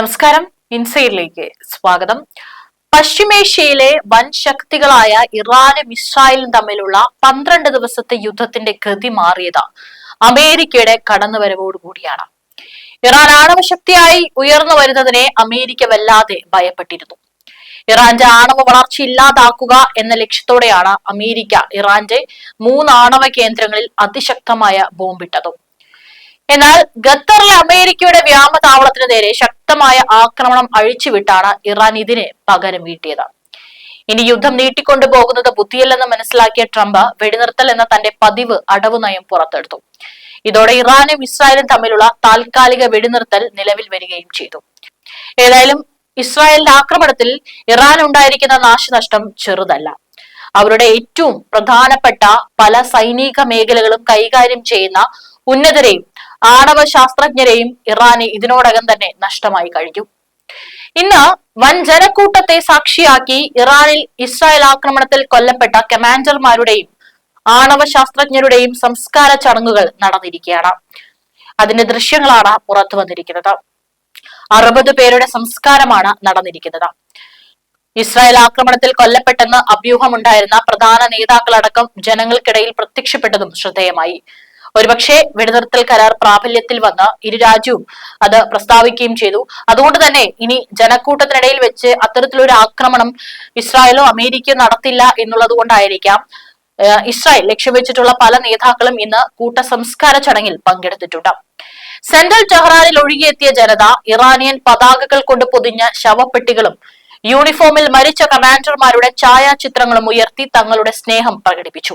നമസ്കാരം. ഇൻസൈഡിലേക്ക് സ്വാഗതം. പശ്ചിമേഷ്യയിലെ വൻ ശക്തികളായ ഇറാനും ഇസ്രായേലും തമ്മിലുള്ള പന്ത്രണ്ട് ദിവസത്തെ യുദ്ധത്തിന്റെ ഗതി മാറിയത്. അമേരിക്കയുടെ കടന്നുവരവോടുകൂടിയാണ് ഇറാൻ ആണവ ശക്തിയായി ഉയർന്നു വരുന്നതിനെ അമേരിക്ക വല്ലാതെ ഭയപ്പെട്ടിരുന്നു. ഇറാന്റെ ആണവ വളർച്ച ഇല്ലാതാക്കുക എന്ന ലക്ഷ്യത്തോടെയാണ് അമേരിക്ക ഇറാന്റെ മൂന്ന് ആണവ കേന്ദ്രങ്ങളിൽ അതിശക്തമായ ബോംബിട്ടതും. എന്നാൽ ഖത്തറിലെ അമേരിക്കയുടെ വ്യോമതാവളത്തിന് നേരെ ശക്തമായ ആക്രമണം അഴിച്ചുവിട്ടാണ് ഇറാൻ ഇതിനെ പകരം വീട്ടിയത്. ഇനി യുദ്ധം നീട്ടിക്കൊണ്ടു പോകുന്നത് ബുദ്ധിയല്ലെന്ന് മനസ്സിലാക്കിയ ട്രംപ് വെടിനിർത്തൽ എന്ന തന്റെ പതിവ് അടവ് നയം പുറത്തെടുത്തു. ഇതോടെ ഇറാനും ഇസ്രായേലും തമ്മിലുള്ള താൽക്കാലിക വെടിനിർത്തൽ നിലവിൽ വരികയും ചെയ്തു. ഏതായാലും ഇസ്രായേലിന്റെ ആക്രമണത്തിൽ ഇറാൻ ഉണ്ടായിരിക്കുന്ന നാശനഷ്ടം ചെറുതല്ല. അവരുടെ ഏറ്റവും പ്രധാനപ്പെട്ട പല സൈനിക മേഖലകളും കൈകാര്യം ചെയ്യുന്ന ഉന്നതരെയും ആണവ ശാസ്ത്രജ്ഞരെയും ഇറാന് ഇതിനോടകം തന്നെ നഷ്ടമായി കഴിഞ്ഞു. ഇന്ന് വൻ ജനക്കൂട്ടത്തെ സാക്ഷിയാക്കി ഇറാനിൽ ഇസ്രായേൽ ആക്രമണത്തിൽ കൊല്ലപ്പെട്ട കമാൻഡർമാരുടെയും ആണവ ശാസ്ത്രജ്ഞരുടെയും സംസ്കാര ചടങ്ങുകൾ നടന്നിരിക്കുകയാണ്. അതിന്റെ ദൃശ്യങ്ങളാണ് പുറത്തു വന്നിരിക്കുന്നത്. അറുപത് പേരുടെ സംസ്കാരമാണ് നടന്നിരിക്കുന്നത്. ഇസ്രായേൽ ആക്രമണത്തിൽ കൊല്ലപ്പെട്ടെന്ന് അഭ്യൂഹമുണ്ടായിരുന്ന പ്രധാന നേതാക്കളടക്കം ജനങ്ങൾക്കിടയിൽ പ്രത്യക്ഷപ്പെട്ടതും ശ്രദ്ധേയമായി. ഒരുപക്ഷെ വെടിനിർത്തൽ കരാർ പ്രാബല്യത്തിൽ വന്ന ഇരു രാജ്യവും അത് പ്രസ്താവിക്കുകയും ചെയ്തു. അതുകൊണ്ട് തന്നെ ഇനി ജനക്കൂട്ടത്തിനിടയിൽ വെച്ച് അത്തരത്തിലൊരു ആക്രമണം ഇസ്രായേലോ അമേരിക്കയോ നടത്തില്ല എന്നുള്ളത് കൊണ്ടായിരിക്കാം. ഇസ്രായേൽ ലക്ഷ്യം വെച്ചിട്ടുള്ള പല നേതാക്കളും ഇന്ന് കൂട്ട സംസ്കാര ചടങ്ങിൽ പങ്കെടുത്തിട്ടുണ്ട്. സെൻട്രൽ ടെഹ്റാനിൽ ഒഴുകിയെത്തിയ ജനത ഇറാനിയൻ പതാകകൾ കൊണ്ട് പൊതിഞ്ഞ ശവപ്പെട്ടികളും യൂണിഫോമിൽ മരിച്ച കമാൻഡർമാരുടെ ഛായാചിത്രങ്ങളും ഉയർത്തി തങ്ങളുടെ സ്നേഹം പ്രകടിപ്പിച്ചു.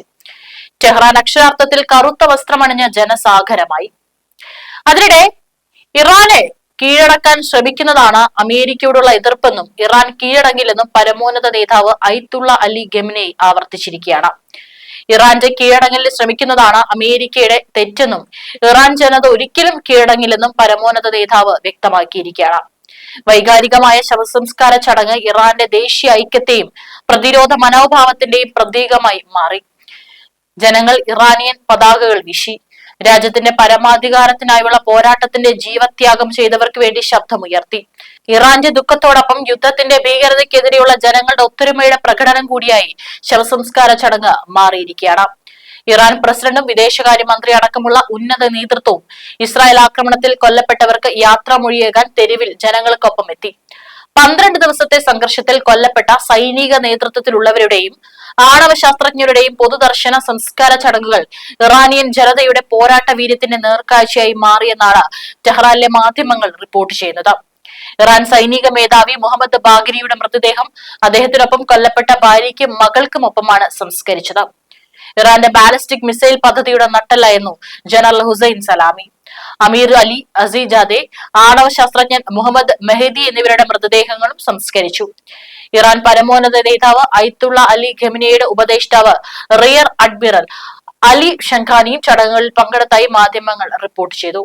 ടെഹ്റാൻ അക്ഷരാർത്ഥത്തിൽ കറുത്ത വസ്ത്രമണിഞ്ഞ ജനസാഗരമായി. അതിനിടെ ഇറാനെ കീഴടക്കാൻ ശ്രമിക്കുന്നതാണ് അമേരിക്കയോടുള്ള എതിർപ്പെന്നും ഇറാൻ കീഴടങ്ങില്ലെന്നും പരമോന്നത നേതാവ് ഐത്തുള്ള അലി ഗെമിനെ ആവർത്തിച്ചിരിക്കുകയാണ്. ഇറാന്റെ കീഴടങ്ങലിന് ശ്രമിക്കുന്നതാണ് അമേരിക്കയുടെ തെറ്റെന്നും ഇറാൻ ജനത ഒരിക്കലും കീഴടങ്ങില്ലെന്നും പരമോന്നത നേതാവ് വ്യക്തമാക്കിയിരിക്കുകയാണ്. വൈകാരികമായ ശവസംസ്കാര ചടങ്ങ് ഇറാന്റെ ദേശീയ ഐക്യത്തെയും പ്രതിരോധ മനോഭാവത്തിന്റെയും പ്രതീകമായി മാറി. ജനങ്ങൾ ഇറാനിയൻ പതാകകൾ വിശി. രാജ്യത്തിന്റെ പരമാധികാരത്തിനായുള്ള പോരാട്ടത്തിന്റെ ജീവത്യാഗം ചെയ്തവർക്ക് വേണ്ടി ശബ്ദമുയർത്തി. ഇറാന്റെ ദുഃഖത്തോടൊപ്പം യുദ്ധത്തിന്റെ ഭീകരതയ്ക്കെതിരെയുള്ള ജനങ്ങളുടെ ഒത്തൊരുമയുടെ പ്രകടനം കൂടിയായി ശവസംസ്കാര ചടങ്ങ് മാറിയിരിക്കുകയാണ്. ഇറാൻ പ്രസിഡന്റും വിദേശകാര്യമന്ത്രി അടക്കമുള്ള ഉന്നത നേതൃത്വവും ഇസ്രായേൽ ആക്രമണത്തിൽ കൊല്ലപ്പെട്ടവർക്ക് യാത്ര മൊഴിയേകാൻ തെരുവിൽ ജനങ്ങൾക്കൊപ്പം എത്തി. പന്ത്രണ്ട് ദിവസത്തെ സംഘർഷത്തിൽ കൊല്ലപ്പെട്ട സൈനിക നേതൃത്വത്തിലുള്ളവരുടെയും ആണവ ശാസ്ത്രജ്ഞരുടെയും പൊതുദർശന സംസ്കാര ചടങ്ങുകൾ ഇറാനിയൻ ജനതയുടെ പോരാട്ട വീര്യത്തിന്റെ നേർക്കാഴ്ചയായി മാറിയെന്നാണ് ടെഹ്റാനിലെ മാധ്യമങ്ങൾ റിപ്പോർട്ട് ചെയ്യുന്നത്. ഇറാൻ സൈനിക മേധാവി മുഹമ്മദ് ബാഗിരിയുടെ മൃതദേഹം അദ്ദേഹത്തിനൊപ്പം കൊല്ലപ്പെട്ട ഭാര്യയ്ക്കും മകൾക്കുമൊപ്പമാണ് സംസ്കരിച്ചത്. ഇറാന്റെ ബാലിസ്റ്റിക് മിസൈൽ പദ്ധതിയുടെ നട്ടല്ലായിരുന്നു general Hussein Salami. Amir Ali Hajizadeh ആണവ ശാസ്ത്രജ്ഞൻ മുഹമ്മദ് മെഹദി എന്നിവരുടെ മൃതദേഹങ്ങളും സംസ്കരിച്ചു. ഇറാൻ പരമോന്നത നേതാവ് ഐത്തുള്ള അലി ഖമിനിയുടെ ഉപദേഷ്ടാവ് റിയർ അഡ്മിറൽ അലി ഷങ്ഖാനിയും ചടങ്ങുകളിൽ പങ്കെടുത്തായി മാധ്യമങ്ങൾ റിപ്പോർട്ട് ചെയ്തു.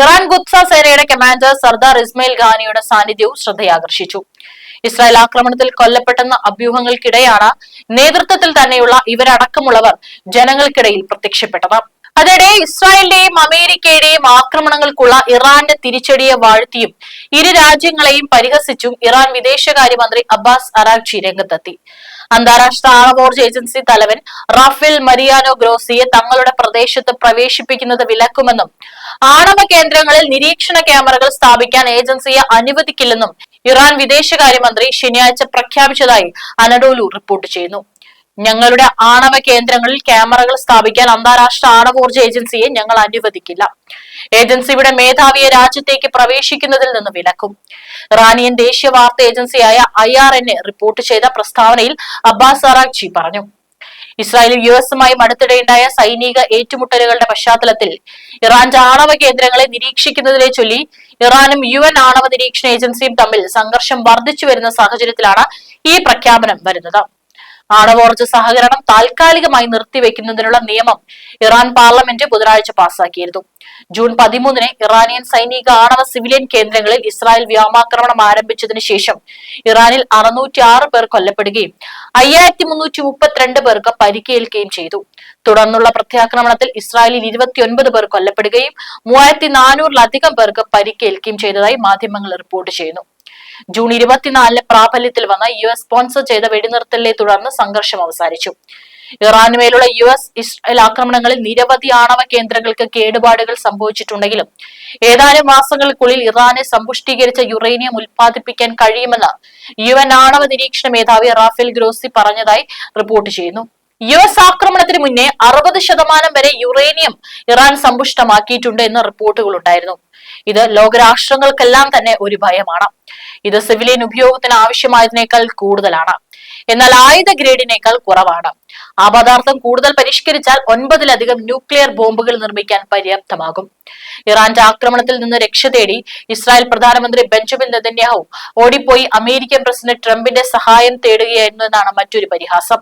ഇറാൻ ഗുപ്സ സേനയുടെ കമാൻഡർ സർദാർ ഇസ്മയിൽ ഖാനിയുടെ സാന്നിധ്യവും ശ്രദ്ധയാകർഷിച്ചു. ഇസ്രായേൽ ആക്രമണത്തിൽ കൊല്ലപ്പെട്ടെന്ന അഭ്യൂഹങ്ങൾക്കിടെയാണ് നേതൃത്വത്തിൽ തന്നെയുള്ള ഇവരടക്കമുള്ളവർ ജനങ്ങൾക്കിടയിൽ പ്രത്യക്ഷപ്പെട്ടത്. അതിനിടെ ഇസ്രായേലിന്റെയും അമേരിക്കയുടെയും ആക്രമണങ്ങൾക്കുള്ള ഇറാന്റെ തിരിച്ചടിയെ വാഴ്ത്തിയും ഇരു രാജ്യങ്ങളെയും പരിഹസിച്ചും ഇറാൻ വിദേശകാര്യമന്ത്രി അബ്ബാസ് അറാഖ്ചി രംഗത്തെത്തി. അന്താരാഷ്ട്ര ആണവോർജ ഏജൻസി തലവൻ റാഫേൽ മരിയാനോ ഗ്രോസിയെ തങ്ങളുടെ പ്രദേശത്ത് പ്രവേശിപ്പിക്കുന്നത് വിലക്കുമെന്നും ആണവ കേന്ദ്രങ്ങളിൽ നിരീക്ഷണ ക്യാമറകൾ സ്ഥാപിക്കാൻ ഏജൻസിയെ അനുവദിക്കില്ലെന്നും ഇറാൻ വിദേശകാര്യമന്ത്രി ശനിയാഴ്ച പ്രഖ്യാപിച്ചതായി അനഡോലു റിപ്പോർട്ട് ചെയ്യുന്നു. ഞങ്ങളുടെ ആണവ കേന്ദ്രങ്ങളിൽ ക്യാമറകൾ സ്ഥാപിക്കാൻ അന്താരാഷ്ട്ര ആണവോർജ ഏജൻസിയെ ഞങ്ങൾ അനുവദിക്കില്ല. ഏജൻസിയുടെ മേധാവിയെ രാജ്യത്തേക്ക് പ്രവേശിക്കുന്നതിൽ നിന്ന് വിലക്കും. റാനിയൻ ദേശീയ വാർത്താ ഏജൻസിയായ ഐ ആർ എൻ റിപ്പോർട്ട് ചെയ്ത പ്രസ്താവനയിൽ അബ്ബാസ് അറാഖ്ചി പറഞ്ഞു. ഇസ്രായേലും യു എസുമായും അടുത്തിടെയുണ്ടായ സൈനിക ഏറ്റുമുട്ടലുകളുടെ പശ്ചാത്തലത്തിൽ ഇറാന്റെ ആണവ കേന്ദ്രങ്ങളെ നിരീക്ഷിക്കുന്നതിനെ ചൊല്ലി ഇറാനും യു എൻ ആണവ നിരീക്ഷണ ഏജൻസിയും തമ്മിൽ സംഘർഷം വർദ്ധിച്ചു വരുന്ന സാഹചര്യത്തിലാണ് ഈ പ്രഖ്യാപനം വരുന്നത്. ആണവോർജ സഹകരണം താൽക്കാലികമായി നിർത്തിവെക്കുന്നതിനുള്ള നിയമം ഇറാൻ പാർലമെന്റ് ബുധനാഴ്ച പാസാക്കിയിരുന്നു. ജൂൺ പതിമൂന്നിന് ഇറാനിയൻ സൈനിക ആണവ സിവിലിയൻ കേന്ദ്രങ്ങളിൽ ഇസ്രായേൽ വ്യോമാക്രമണം ആരംഭിച്ചതിന് ശേഷം ഇറാനിൽ അറുന്നൂറ്റി ആറ് പേർ കൊല്ലപ്പെടുകയും അയ്യായിരത്തി മുന്നൂറ്റി മുപ്പത്തിരണ്ട് പേർക്ക് പരിക്കേൽക്കുകയും ചെയ്തു. തുടർന്നുള്ള പ്രത്യാക്രമണത്തിൽ ഇസ്രായേലിൽ ഇരുപത്തിയൊൻപത് പേർ കൊല്ലപ്പെടുകയും മൂവായിരത്തി നാനൂറിലധികം പേർക്ക് പരിക്കേൽക്കുകയും ചെയ്തതായി മാധ്യമങ്ങൾ റിപ്പോർട്ട് ചെയ്യുന്നു. ജൂൺ ഇരുപത്തിനാലിന് പ്രാബല്യത്തിൽ വന്ന യു എസ് സ്പോൺസർ ചെയ്ത വെടിനിർത്തലിനെ തുടർന്ന് സംഘർഷം അവസാനിച്ചു. ഇറാനുമേലുള്ള യു എസ് ഇസ്രായേൽ ആക്രമണങ്ങളിൽ നിരവധി ആണവ കേന്ദ്രങ്ങൾക്ക് കേടുപാടുകൾ സംഭവിച്ചിട്ടുണ്ടെങ്കിലും ഏതാനും മാസങ്ങൾക്കുള്ളിൽ ഇറാനെ സമ്പുഷ്ടീകരിച്ച യുറേനിയം ഉൽപ്പാദിപ്പിക്കാൻ കഴിയുമെന്ന് യു എൻ ആണവ നിരീക്ഷണ മേധാവി റാഫേൽ ഗ്രോസി പറഞ്ഞതായി റിപ്പോർട്ട് ചെയ്യുന്നു. യു എസ് ആക്രമണത്തിന് മുന്നേ അറുപത് ശതമാനം വരെ യുറേനിയം ഇറാൻ സമ്പുഷ്ടമാക്കിയിട്ടുണ്ട് എന്ന റിപ്പോർട്ടുകൾ ഉണ്ടായിരുന്നു. ഇത് ലോകരാഷ്ട്രങ്ങൾക്കെല്ലാം തന്നെ ഒരു ഭയമാണ്. ഇത് സിവിലിയൻ ഉപയോഗത്തിന് ആവശ്യമായതിനേക്കാൾ കൂടുതലാണ്. എന്നാൽ ആയുധ ഗ്രേഡിനേക്കാൾ കുറവാണ്. ആ പദാർത്ഥം കൂടുതൽ പരിഷ്കരിച്ചാൽ ഒൻപതിലധികം ന്യൂക്ലിയർ ബോംബുകൾ നിർമ്മിക്കാൻ പര്യാപ്തമാകും. ഇറാന്റെ ആക്രമണത്തിൽ നിന്ന് രക്ഷ തേടി ഇസ്രായേൽ പ്രധാനമന്ത്രി ബെഞ്ചമിൻ നെതന്യാഹു ഓടിപ്പോയി അമേരിക്കൻ പ്രസിഡന്റ് ട്രംപിന്റെ സഹായം തേടുകയായിരുന്നു എന്നാണ് മറ്റൊരു പരിഹാസം.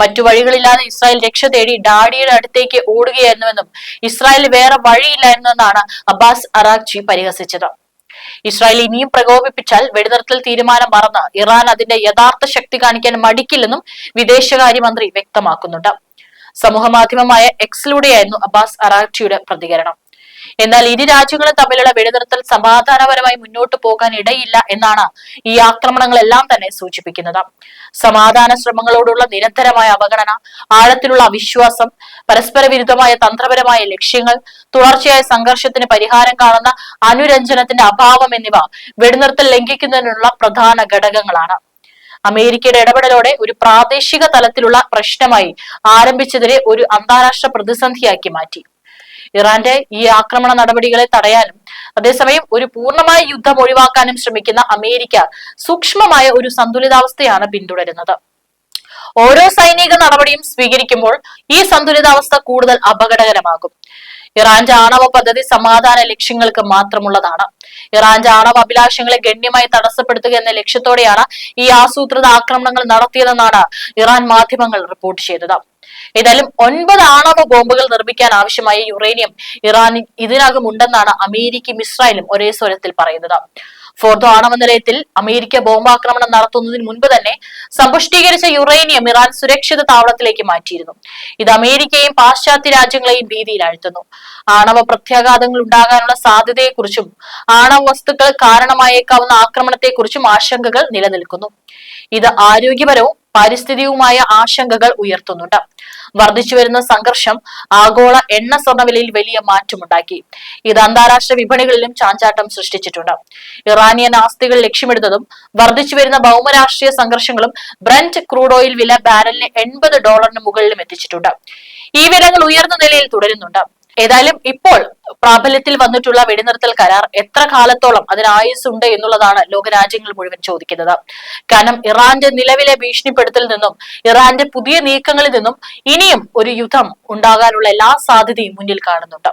മറ്റു വഴികളില്ലാതെ ഇസ്രായേൽ രക്ഷ തേടി ഡാഡിയുടെ അടുത്തേക്ക് ഓടുകയായിരുന്നുവെന്നും ഇസ്രായേൽ വേറെ വഴിയില്ലായിരുന്നുവെന്നാണ് അബ്ബാസ് അറാഖ്ചി പരിഹസിച്ചത്. ഇസ്രായേൽ ഇനിയും പ്രകോപിപ്പിച്ചാൽ വെടിനിർത്തൽ തീരുമാനം മറന്ന് ഇറാൻ അതിന്റെ യഥാർത്ഥ ശക്തി കാണിക്കാൻ മടിക്കില്ലെന്നും വിദേശകാര്യമന്ത്രി വ്യക്തമാക്കുന്നുണ്ട്. സമൂഹമാധ്യമമായ എക്സിലൂടെയായിരുന്നു അബ്ബാസ് അറാക്ചിയുടെ പ്രതികരണം. എന്നാൽ ഇരു രാജ്യങ്ങളും തമ്മിലുള്ള വെടിനിർത്തൽ സമാധാനപരമായി മുന്നോട്ട് പോകാൻ ഇടയില്ല എന്നാണ് ഈ ആക്രമണങ്ങളെല്ലാം തന്നെ സൂചിപ്പിക്കുന്നത്. സമാധാന ശ്രമങ്ങളോടുള്ള നിരന്തരമായ അവഗണന ആഴത്തിലുള്ള അവിശ്വാസം പരസ്പര വിരുദ്ധമായ തന്ത്രപരമായ ലക്ഷ്യങ്ങൾ തുടർച്ചയായ സംഘർഷത്തിന് പരിഹാരം കാണുന്ന അനുരഞ്ജനത്തിന്റെ അഭാവം എന്നിവ വെടിനിർത്തൽ ലംഘിക്കുന്നതിനുള്ള പ്രധാന ഘടകങ്ങളാണ്. അമേരിക്കയുടെ ഇടപെടലോടെ ഒരു പ്രാദേശിക തലത്തിലുള്ള പ്രശ്നമായി ആരംഭിച്ചതിനെ ഒരു അന്താരാഷ്ട്ര പ്രതിസന്ധിയാക്കി മാറ്റി. ഇറാന്റെ ഈ ആക്രമണ നടപടികളെ തടയാനും അതേസമയം ഒരു പൂർണമായ യുദ്ധം ഒഴിവാക്കാനും ശ്രമിക്കുന്ന അമേരിക്ക സൂക്ഷ്മമായ ഒരു സന്തുലിതാവസ്ഥയാണ് പിന്തുടരുന്നത്. ഓരോ സൈനിക നടപടിയും സ്വീകരിക്കുമ്പോൾ ഈ സന്തുലിതാവസ്ഥ കൂടുതൽ അപകടകരമാകും. ഇറാന്റെ ആണവ പദ്ധതി സമാധാന ലക്ഷ്യങ്ങൾക്ക് മാത്രമുള്ളതാണ്. ഇറാന്റെ ആണവ അഭിലാഷങ്ങളെ ഗണ്യമായി തടസ്സപ്പെടുത്തുക എന്ന ലക്ഷ്യത്തോടെയാണ് ഈ ആസൂത്രിത ആക്രമണങ്ങൾ നടത്തിയതെന്നാണ് ഇറാൻ മാധ്യമങ്ങൾ റിപ്പോർട്ട് ചെയ്തത്. ഏതായാലും ഒൻപത് ആണവ ബോംബുകൾ നിർമ്മിക്കാൻ ആവശ്യമായ യുറേനിയം ഇറാൻ ഇതിനകം ഉണ്ടെന്നാണ് അമേരിക്കയും ഇസ്രായേലും ഒരേ സ്വരത്തിൽ പറയുന്നത്. ഫോർദോ ആണവ നിലയത്തിൽ അമേരിക്ക ബോംബാക്രമണം നടത്തുന്നതിന് മുൻപ് തന്നെ സമ്പുഷ്ടീകരിച്ച യുറേനിയം ഇറാൻ സുരക്ഷിത താവളത്തിലേക്ക് മാറ്റിയിരുന്നു. ഇത് അമേരിക്കയും പാശ്ചാത്യ രാജ്യങ്ങളെയും ഭീതിയിലാഴ്ത്തുന്നു ആണവ പ്രത്യാഘാതങ്ങൾ ഉണ്ടാകാനുള്ള സാധ്യതയെക്കുറിച്ചും ആണവ വസ്തുക്കൾ കാരണമായേക്കാവുന്ന ആക്രമണത്തെക്കുറിച്ചും ആശങ്കകൾ നിലനിൽക്കുന്നു. ഇത് ആരോഗ്യപരവും പാരിസ്ഥിതികവുമായ ആശങ്കകൾ ഉയർത്തുന്നുണ്ട്. വർദ്ധിച്ചുവരുന്ന സംഘർഷം ആഗോള എണ്ണ സ്വർണവിലയിൽ വലിയ മാറ്റമുണ്ടാക്കി. ഇത് അന്താരാഷ്ട്ര വിപണികളിലും ചാഞ്ചാട്ടം സൃഷ്ടിച്ചിട്ടുണ്ട്. ഇറാനിയൻ ആസ്തികൾ ലക്ഷ്യമിടുന്നതും വർദ്ധിച്ചുവരുന്ന ഭൗമരാഷ്ട്രീയ സംഘർഷങ്ങളും ബ്രന്റ് ക്രൂഡ് ഓയിൽ വില ബാരലിന് എൺപത് ഡോളറിന് മുകളിലും എത്തിച്ചിട്ടുണ്ട്. ഈ വിലകൾ ഉയർന്ന നിലയിൽ തുടരുന്നുണ്ട്. ഏതായാലും ഇപ്പോൾ പ്രാബല്യത്തിൽ വന്നിട്ടുള്ള വെടിനിർത്തൽ കരാർ എത്ര കാലത്തോളം അതിന് ആയുസ്സുണ്ട് എന്നുള്ളതാണ് ലോകരാജ്യങ്ങൾ മുഴുവൻ ചോദിക്കുന്നത്. കാരണം ഇറാന്റെ നിലവിലെ ഭീഷണിപ്പെടുത്തൽ നിന്നും ഇറാന്റെ പുതിയ നീക്കങ്ങളിൽ നിന്നും ഇനിയും ഒരു യുദ്ധം ഉണ്ടാകാനുള്ള എല്ലാ സാധ്യതയും മുന്നിൽ കാണുന്നുണ്ട്.